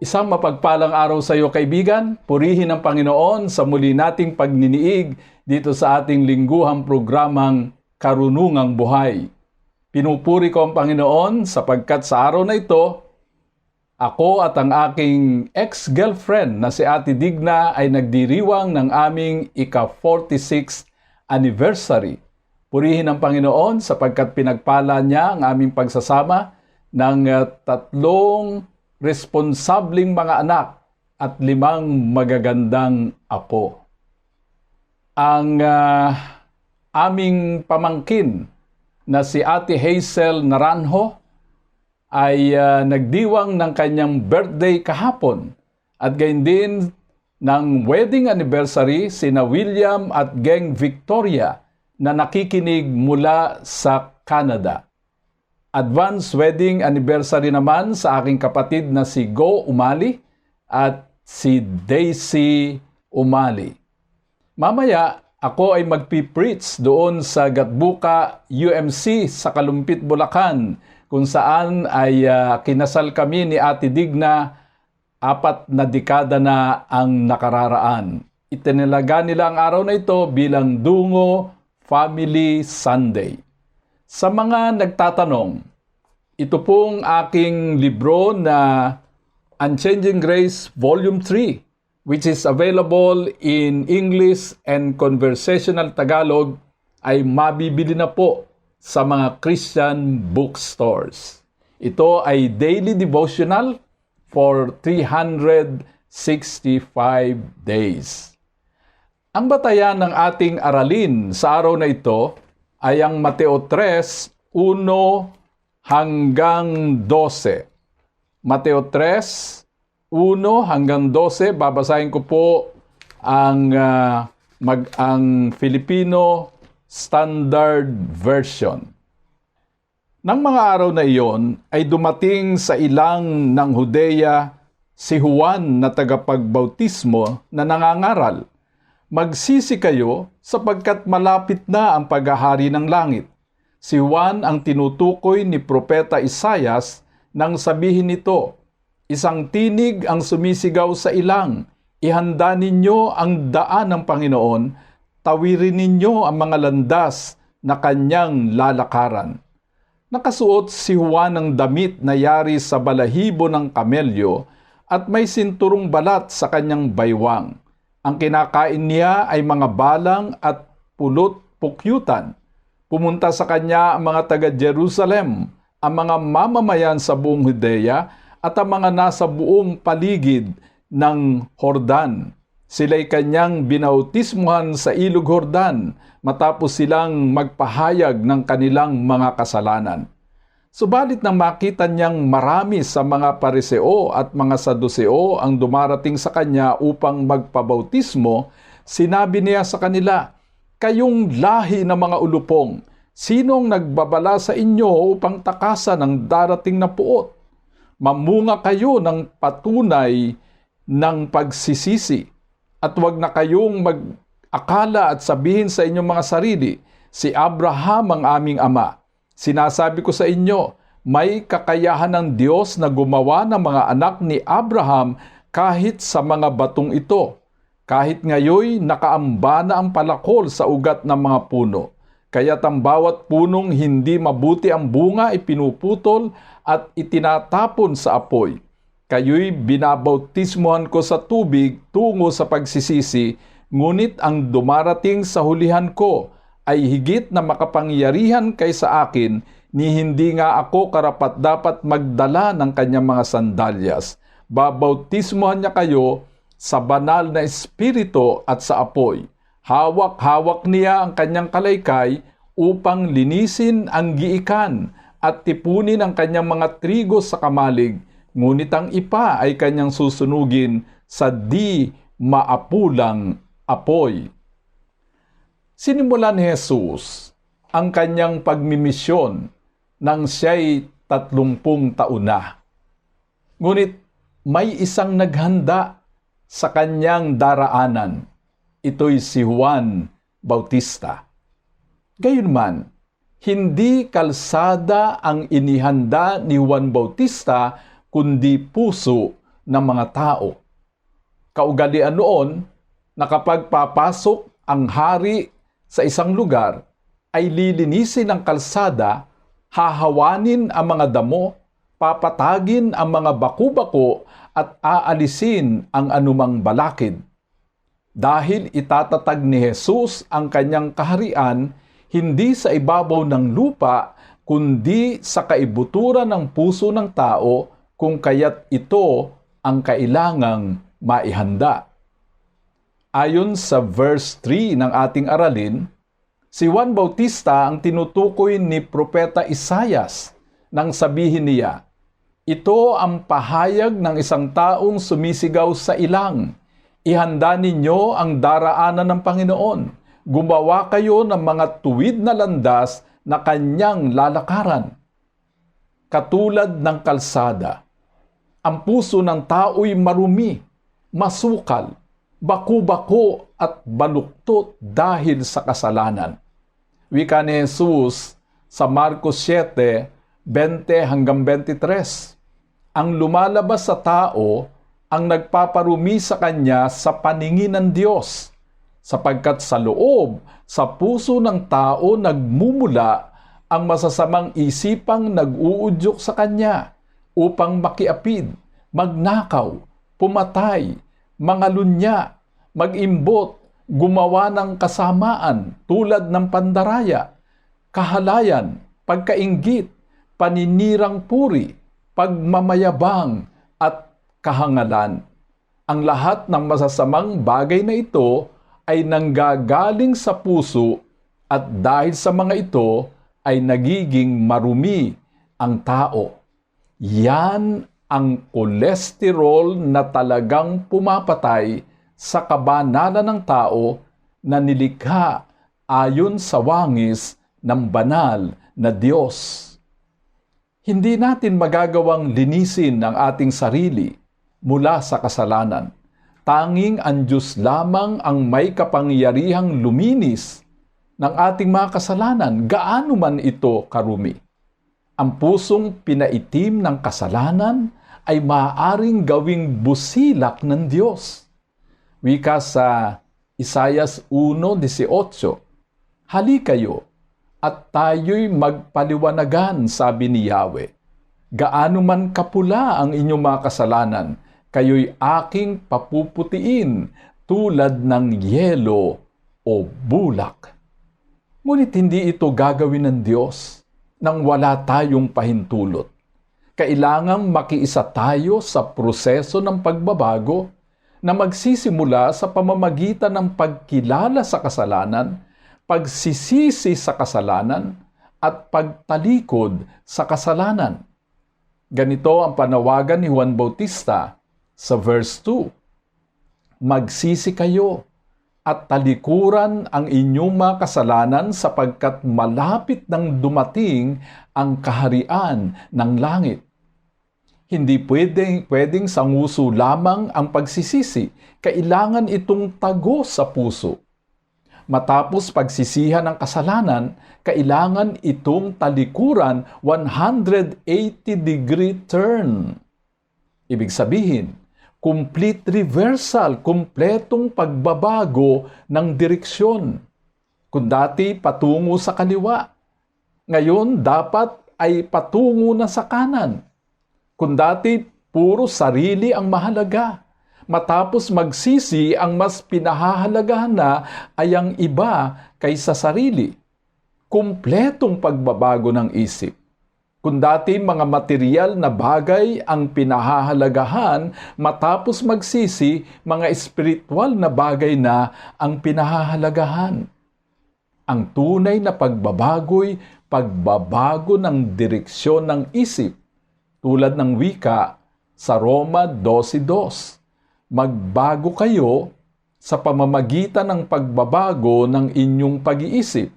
Isang mapagpalang araw sa iyo kaibigan, purihin ang Panginoon sa muli nating pagniniig dito sa ating lingguhang programang Karunungang Buhay. Pinupuri ko ang Panginoon sapagkat sa araw na ito, ako at ang aking ex-girlfriend na si Ate Digna ay nagdiriwang ng aming ika-46 anniversary. Purihin ang Panginoon sapagkat pinagpala niya ang aming pagsasama ng tatlong responsabling mga anak at limang magagandang apo. Ang uh, aming pamangkin na si Ate Hazel Naranjo ay uh, nagdiwang ng kanyang birthday kahapon at gayon din ng wedding anniversary sina William at Geng Victoria na nakikinig mula sa Canada. Advance wedding anniversary naman sa aking kapatid na si Go Umali at si Daisy Umali. Mamaya, ako ay magpipreach doon sa Gatbuka UMC sa Kalumpit, Bulacan kung saan ay uh, kinasal kami ni Ate Digna apat na dekada na ang nakararaan. Itinilaga nila ang araw na ito bilang Dungo Family Sunday. Sa mga nagtatanong, ito pong aking libro na Unchanging Grace Volume 3 which is available in English and Conversational Tagalog ay mabibili na po sa mga Christian bookstores. Ito ay daily devotional for 365 days. Ang batayan ng ating aralin sa araw na ito ay ang Mateo 3, 1 hanggang 12. Mateo 3, 1 hanggang 12, babasahin ko po ang uh, mag ang Filipino Standard Version. Nang mga araw na iyon ay dumating sa ilang ng Hudeya si Juan na tagapagbautismo na nangangaral, Magsisi kayo sapagkat malapit na ang paghahari ng langit. Si Juan ang tinutukoy ni Propeta Isayas nang sabihin nito, Isang tinig ang sumisigaw sa ilang, ihanda ninyo ang daan ng Panginoon, tawirin ninyo ang mga landas na kanyang lalakaran. Nakasuot si Juan ng damit na yari sa balahibo ng kamelyo at may sinturong balat sa kanyang baywang. Ang kinakain niya ay mga balang at pulot pukyutan. Pumunta sa kanya ang mga taga Jerusalem, ang mga mamamayan sa buong Judea at ang mga nasa buong paligid ng Hordan. Sila'y kanyang binautismuhan sa ilog Hordan matapos silang magpahayag ng kanilang mga kasalanan. Subalit nang makita niyang marami sa mga pariseo at mga saduseo ang dumarating sa kanya upang magpabautismo, sinabi niya sa kanila, Kayong lahi ng mga ulupong, sinong nagbabala sa inyo upang takasan ang darating na puot? Mamunga kayo ng patunay ng pagsisisi at huwag na kayong mag-akala at sabihin sa inyong mga sarili, si Abraham ang aming ama. Sinasabi ko sa inyo, may kakayahan ng Diyos na gumawa ng mga anak ni Abraham kahit sa mga batong ito. Kahit ngayoy nakaamba na ang palakol sa ugat ng mga puno. Kaya't ang bawat punong hindi mabuti ang bunga ay pinuputol at itinatapon sa apoy. Kayo'y binabautismuhan ko sa tubig tungo sa pagsisisi, ngunit ang dumarating sa hulihan ko ay higit na makapangyarihan kaysa akin ni hindi nga ako karapat dapat magdala ng kanyang mga sandalyas. Babautismuhan niya kayo sa banal na espiritu at sa apoy. Hawak-hawak niya ang kanyang kalaykay upang linisin ang giikan at tipunin ang kanyang mga trigo sa kamalig ngunit ang ipa ay kanyang susunugin sa di maapulang apoy. Sinimulan ni Jesus ang kanyang pagmimisyon nang siya'y tatlumpung taon na. Ngunit may isang naghanda sa kanyang daraanan. Ito'y si Juan Bautista. Gayunman, hindi kalsada ang inihanda ni Juan Bautista kundi puso ng mga tao. Kaugalian noon na ang hari sa isang lugar, ay lilinisin ang kalsada, hahawanin ang mga damo, papatagin ang mga baku-bako at aalisin ang anumang balakid. Dahil itatatag ni Jesus ang kanyang kaharian hindi sa ibabaw ng lupa, kundi sa kaibuturan ng puso ng tao kung kaya't ito ang kailangang maihanda. Ayon sa verse 3 ng ating aralin, Si Juan Bautista ang tinutukoy ni Propeta Isayas nang sabihin niya, Ito ang pahayag ng isang taong sumisigaw sa ilang. Ihanda ninyo ang daraanan ng Panginoon. Gumawa kayo ng mga tuwid na landas na kanyang lalakaran. Katulad ng kalsada, ang puso ng tao'y marumi, masukal, baku-bako at baluktot dahil sa kasalanan. Wika ni Jesus sa Marcos 7, 20 hanggang 23. Ang lumalabas sa tao ang nagpaparumi sa kanya sa paningin ng Diyos, sapagkat sa loob, sa puso ng tao nagmumula ang masasamang isipang nag-uudyok sa kanya upang makiapid, magnakaw, pumatay, mangalunya, mag-imbot, gumawa ng kasamaan tulad ng pandaraya, kahalayan, pagkainggit, paninirang puri, pagmamayabang, at kahangalan. Ang lahat ng masasamang bagay na ito ay nanggagaling sa puso at dahil sa mga ito ay nagiging marumi ang tao. Yan ang kolesterol na talagang pumapatay sa kabanalan ng tao na nilikha ayon sa wangis ng banal na Diyos. Hindi natin magagawang linisin ang ating sarili mula sa kasalanan. Tanging ang Diyos lamang ang may kapangyarihang luminis ng ating mga kasalanan, gaano man ito karumi. Ang pusong pinaitim ng kasalanan ay maaaring gawing busilak ng Diyos. Wika sa Isayas 1.18, Hali kayo, at tayo'y magpaliwanagan, sabi ni Yahweh. Gaano man kapula ang inyong mga kasalanan, kayo'y aking papuputiin tulad ng yelo o bulak. Ngunit hindi ito gagawin ng Diyos nang wala tayong pahintulot kailangang makiisa tayo sa proseso ng pagbabago na magsisimula sa pamamagitan ng pagkilala sa kasalanan, pagsisisi sa kasalanan, at pagtalikod sa kasalanan. Ganito ang panawagan ni Juan Bautista sa verse 2. Magsisi kayo at talikuran ang inyong mga kasalanan sapagkat malapit nang dumating ang kaharian ng langit. Hindi pwedeng, pwedeng sanguso lamang ang pagsisisi. Kailangan itong tago sa puso. Matapos pagsisihan ng kasalanan, kailangan itong talikuran 180 degree turn. Ibig sabihin, complete reversal, kumpletong pagbabago ng direksyon. Kung dati patungo sa kaliwa, ngayon dapat ay patungo na sa kanan kung dati puro sarili ang mahalaga, matapos magsisi ang mas pinahahalagahan na ay ang iba kaysa sarili. Kumpletong pagbabago ng isip. Kung dati mga material na bagay ang pinahahalagahan, matapos magsisi, mga espiritual na bagay na ang pinahahalagahan. Ang tunay na pagbabago'y pagbabago ng direksyon ng isip tulad ng wika sa Roma 12.2. Magbago kayo sa pamamagitan ng pagbabago ng inyong pag-iisip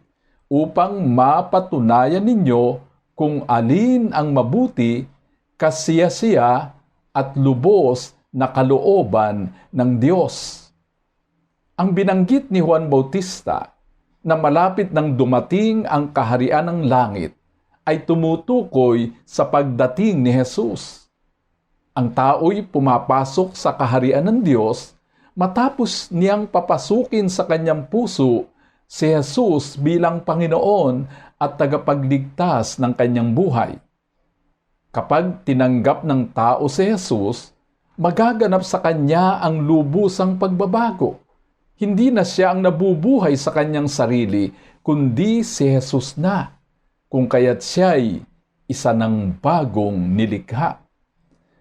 upang mapatunayan ninyo kung alin ang mabuti, kasiyasiya at lubos na kalooban ng Diyos. Ang binanggit ni Juan Bautista na malapit nang dumating ang kaharian ng langit ay tumutukoy sa pagdating ni Jesus. Ang tao'y pumapasok sa kaharian ng Diyos matapos niyang papasukin sa kanyang puso si Jesus bilang Panginoon at tagapagligtas ng kanyang buhay. Kapag tinanggap ng tao si Jesus, magaganap sa kanya ang lubusang pagbabago. Hindi na siya ang nabubuhay sa kanyang sarili, kundi si Jesus na, kung kaya't siya'y isa ng bagong nilikha.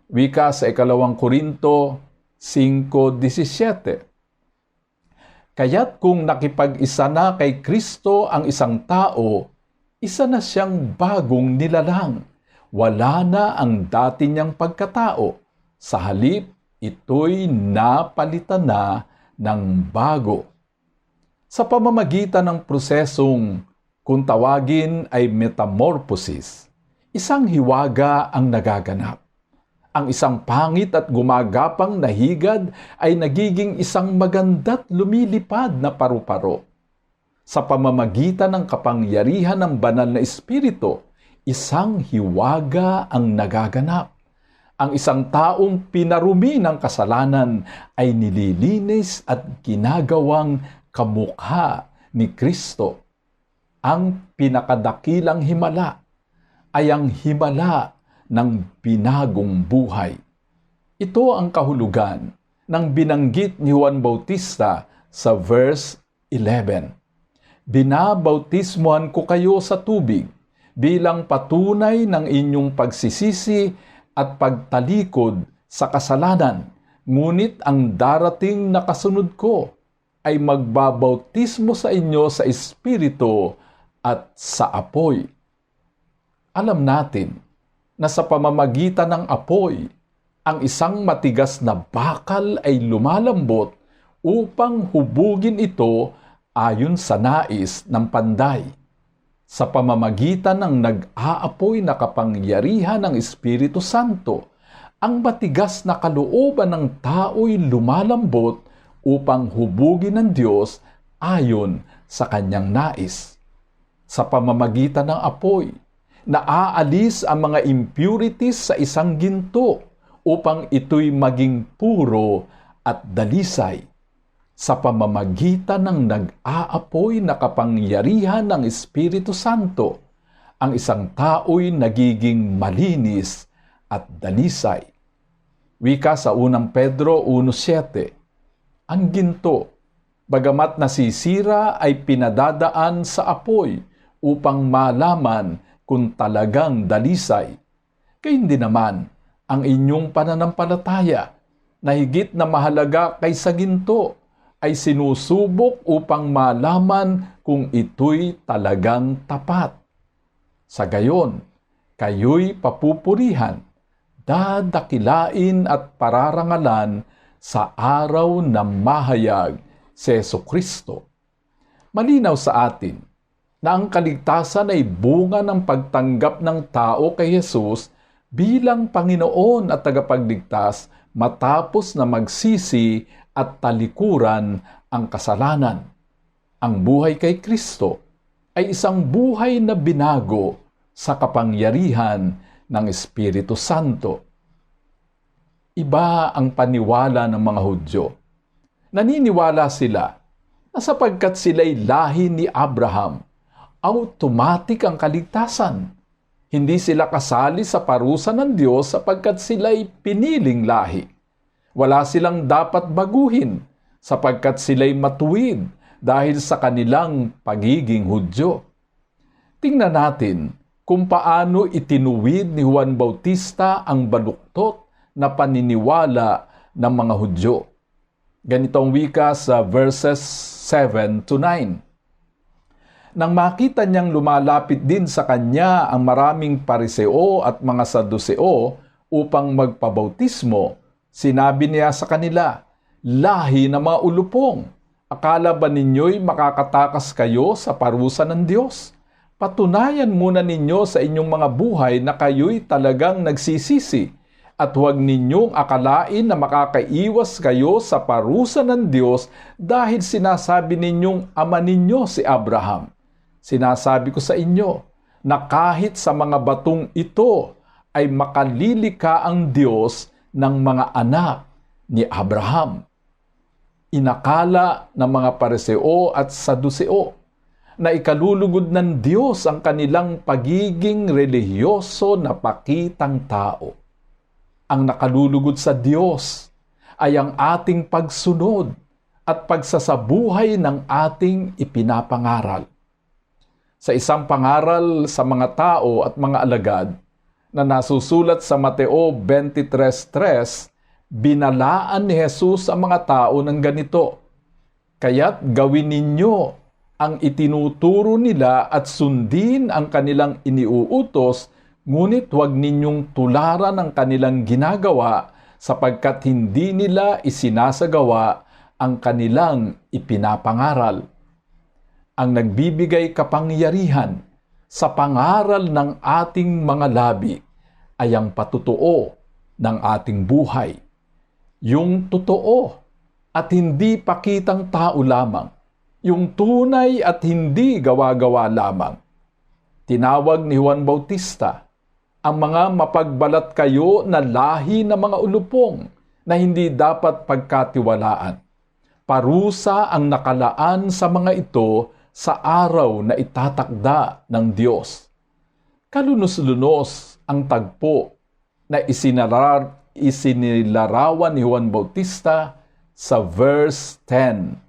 Wika sa ikalawang Korinto 5.17 Kaya't kung nakipag-isa na kay Kristo ang isang tao, isa na siyang bagong nilalang. Wala na ang dati niyang pagkatao. Sa halip, ito'y napalitan na ng bago. Sa pamamagitan ng prosesong kung tawagin ay metamorphosis, isang hiwaga ang nagaganap. Ang isang pangit at gumagapang na higad ay nagiging isang maganda't lumilipad na paru-paro. Sa pamamagitan ng kapangyarihan ng banal na espiritu, isang hiwaga ang nagaganap. Ang isang taong pinarumi ng kasalanan ay nililinis at ginagawang kamukha ni Kristo. Ang pinakadakilang himala ay ang himala ng binagong buhay. Ito ang kahulugan ng binanggit ni Juan Bautista sa verse 11. Binabautismohan ko kayo sa tubig bilang patunay ng inyong pagsisisi at pagtalikod sa kasalanan. Ngunit ang darating na kasunod ko ay magbabautismo sa inyo sa Espiritu at sa apoy. Alam natin na sa pamamagitan ng apoy, ang isang matigas na bakal ay lumalambot upang hubugin ito ayon sa nais ng panday. Sa pamamagitan ng nag-aapoy na kapangyarihan ng Espiritu Santo, ang matigas na kalooban ng tao'y lumalambot upang hubugin ng Diyos ayon sa kanyang nais. Sa pamamagitan ng apoy, naaalis ang mga impurities sa isang ginto upang ito'y maging puro at dalisay sa pamamagitan ng nag-aapoy na kapangyarihan ng Espiritu Santo, ang isang tao'y nagiging malinis at dalisay. Wika sa unang Pedro 1.7 Ang ginto, bagamat nasisira ay pinadadaan sa apoy upang malaman kung talagang dalisay. Kaya hindi naman ang inyong pananampalataya na higit na mahalaga kaysa ginto ay sinusubok upang malaman kung ito'y talagang tapat. Sa gayon, kayo'y papupurihan, dadakilain at pararangalan sa araw na mahayag si Kristo. Malinaw sa atin na ang kaligtasan ay bunga ng pagtanggap ng tao kay Jesus bilang Panginoon at tagapagligtas matapos na magsisi at talikuran ang kasalanan. Ang buhay kay Kristo ay isang buhay na binago sa kapangyarihan ng Espiritu Santo. Iba ang paniwala ng mga Hudyo. Naniniwala sila na sapagkat sila'y lahi ni Abraham, automatic ang kaligtasan. Hindi sila kasali sa parusa ng Diyos sapagkat sila'y piniling lahi. Wala silang dapat baguhin sapagkat sila'y matuwid dahil sa kanilang pagiging Hudyo. Tingnan natin kung paano itinuwid ni Juan Bautista ang baluktot na paniniwala ng mga Hudyo. Ganitong wika sa verses 7 to 9 nang makita niyang lumalapit din sa kanya ang maraming pariseo at mga saduseo upang magpabautismo, sinabi niya sa kanila, Lahi na mga ulupong, akala ba ninyo'y makakatakas kayo sa parusa ng Diyos? Patunayan muna ninyo sa inyong mga buhay na kayo'y talagang nagsisisi at huwag ninyong akalain na makakaiwas kayo sa parusa ng Diyos dahil sinasabi ninyong ama ninyo si Abraham. Sinasabi ko sa inyo na kahit sa mga batong ito ay makalilika ang Diyos ng mga anak ni Abraham. Inakala ng mga pareseo at saduseo na ikalulugod ng Diyos ang kanilang pagiging relihiyoso na pakitang tao. Ang nakalulugod sa Diyos ay ang ating pagsunod at pagsasabuhay ng ating ipinapangaral. Sa isang pangaral sa mga tao at mga alagad na nasusulat sa Mateo 23.3, binalaan ni Jesus ang mga tao ng ganito, Kaya't gawin ninyo ang itinuturo nila at sundin ang kanilang iniuutos, ngunit huwag ninyong tularan ang kanilang ginagawa sapagkat hindi nila isinasagawa ang kanilang ipinapangaral. Ang nagbibigay kapangyarihan sa pangaral ng ating mga labi ay ang patutuo ng ating buhay yung totoo at hindi pakitang tao lamang, yung tunay at hindi gawa-gawa lamang. Tinawag ni Juan Bautista ang mga mapagbalat kayo na lahi ng mga ulupong na hindi dapat pagkatiwalaan. Parusa ang nakalaan sa mga ito sa araw na itatakda ng Diyos. Kalunos-lunos ang tagpo na isinarar isinilarawan ni Juan Bautista sa verse 10.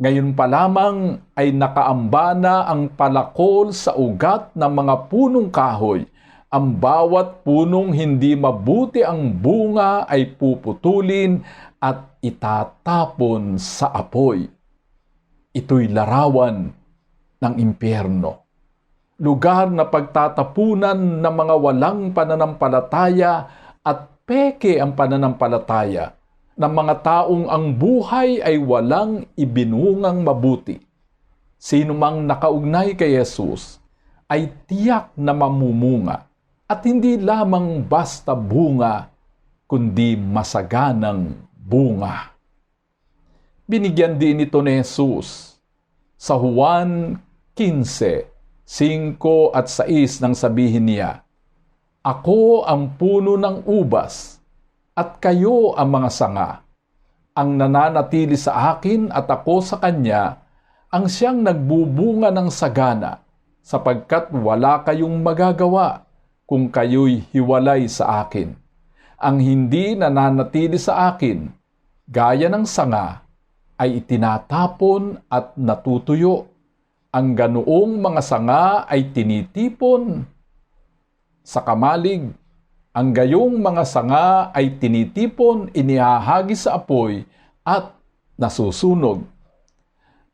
Ngayon pa lamang ay nakaamba na ang palakol sa ugat ng mga punong kahoy. Ang bawat punong hindi mabuti ang bunga ay puputulin at itatapon sa apoy. Ito'y larawan ng impyerno. Lugar na pagtatapunan ng mga walang pananampalataya at peke ang pananampalataya ng mga taong ang buhay ay walang ibinungang mabuti. Sino mang nakaugnay kay Jesus ay tiyak na mamumunga at hindi lamang basta bunga, kundi masaganang bunga. Binigyan din ito ni Jesus sa Juan 15, 5 at 6 nang sabihin niya, ako ang puno ng ubas, at kayo ang mga sanga. Ang nananatili sa akin at ako sa kanya, ang siyang nagbubunga ng sagana, sapagkat wala kayong magagawa kung kayo'y hiwalay sa akin. Ang hindi nananatili sa akin, gaya ng sanga, ay itinatapon at natutuyo. Ang ganoong mga sanga ay tinitipon sa kamalig, ang gayong mga sanga ay tinitipon, inihahagi sa apoy at nasusunog.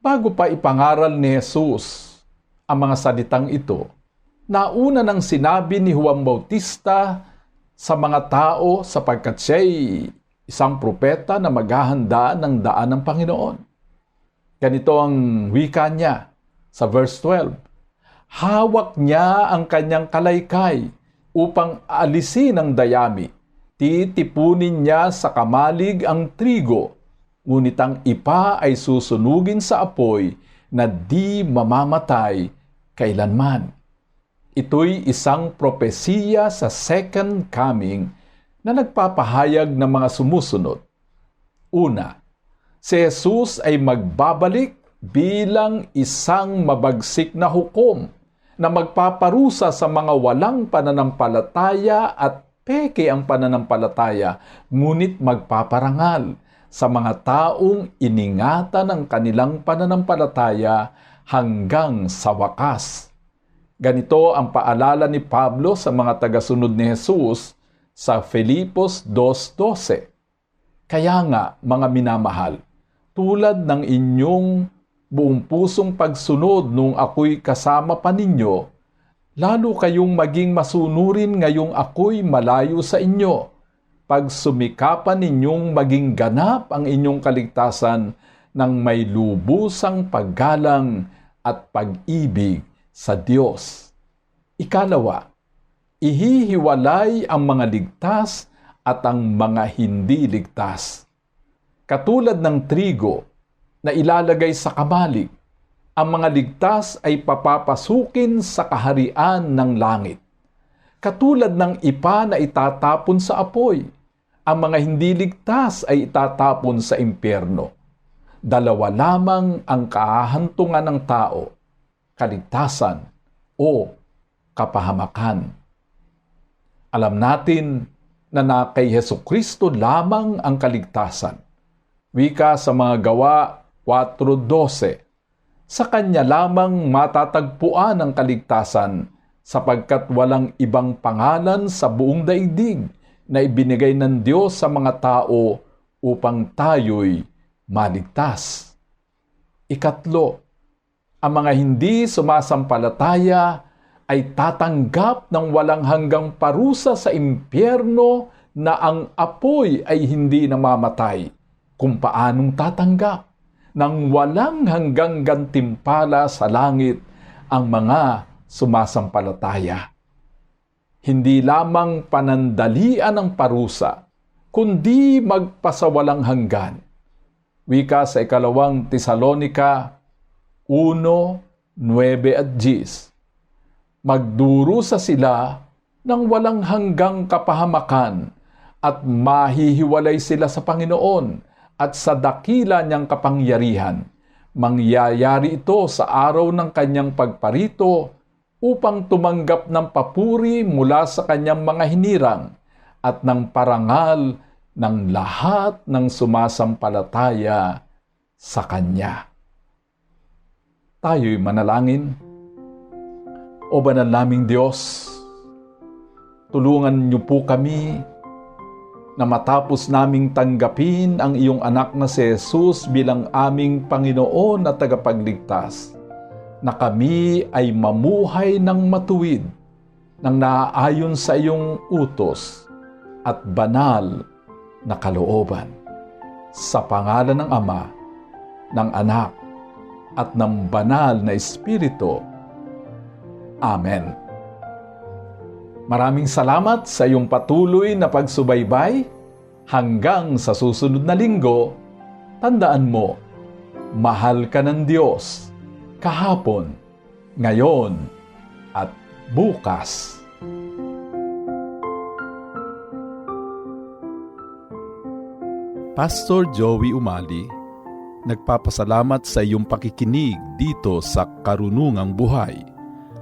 Bago pa ipangaral ni Jesus ang mga salitang ito, nauna nang sinabi ni Juan Bautista sa mga tao sapagkat siya'y isang propeta na maghahanda ng daan ng Panginoon. Ganito ang wika niya sa verse 12. Hawak niya ang kanyang kalaykay upang alisin ang dayami. Titipunin niya sa kamalig ang trigo, ngunit ang ipa ay susunugin sa apoy na di mamamatay kailanman. Ito'y isang propesiya sa second coming na nagpapahayag ng mga sumusunod. Una, si Jesus ay magbabalik bilang isang mabagsik na hukom na magpaparusa sa mga walang pananampalataya at peke ang pananampalataya, ngunit magpaparangal sa mga taong iningatan ng kanilang pananampalataya hanggang sa wakas. Ganito ang paalala ni Pablo sa mga tagasunod ni Jesus sa Filipos 2.12. Kaya nga, mga minamahal, tulad ng inyong buong pusong pagsunod nung ako'y kasama pa ninyo, lalo kayong maging masunurin ngayong ako'y malayo sa inyo. Pag sumikapan ninyong maging ganap ang inyong kaligtasan ng may lubusang paggalang at pag-ibig sa Diyos. Ikalawa, ihihiwalay ang mga ligtas at ang mga hindi ligtas. Katulad ng trigo na ilalagay sa kamalig, ang mga ligtas ay papapasukin sa kaharian ng langit. Katulad ng ipa na itatapon sa apoy, ang mga hindi ligtas ay itatapon sa impyerno. Dalawa lamang ang kahahantungan ng tao, kaligtasan o kapahamakan. Alam natin na na kay Heso Kristo lamang ang kaligtasan. Wika sa mga gawa 4.12 Sa Kanya lamang matatagpuan ang kaligtasan sapagkat walang ibang pangalan sa buong daigdig na ibinigay ng Diyos sa mga tao upang tayo'y maligtas. Ikatlo, ang mga hindi sumasampalataya ay tatanggap ng walang hanggang parusa sa impyerno na ang apoy ay hindi namamatay. Kung paanong tatanggap ng walang hanggang gantimpala sa langit ang mga sumasampalataya. Hindi lamang panandalian ng parusa, kundi magpasawalang hanggan. Wika sa ikalawang Tesalonika 1, 9 at 10. Magdurusa sila ng walang hanggang kapahamakan at mahihiwalay sila sa Panginoon at sa dakila niyang kapangyarihan. Mangyayari ito sa araw ng kanyang pagparito upang tumanggap ng papuri mula sa kanyang mga hinirang at ng parangal ng lahat ng sumasampalataya sa Kanya. Tayo'y manalangin. O banal naming Diyos, tulungan niyo po kami na matapos naming tanggapin ang iyong anak na si Jesus bilang aming Panginoon at tagapagligtas, na kami ay mamuhay ng matuwid, ng naaayon sa iyong utos at banal na kalooban. Sa pangalan ng Ama, ng Anak, at ng banal na Espiritu. Amen. Maraming salamat sa iyong patuloy na pagsubaybay. Hanggang sa susunod na linggo, tandaan mo, mahal ka ng Diyos kahapon, ngayon, at bukas. Pastor Joey Umali, nagpapasalamat sa iyong pakikinig dito sa Karunungang Buhay.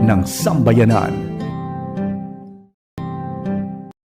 ng Sambayanan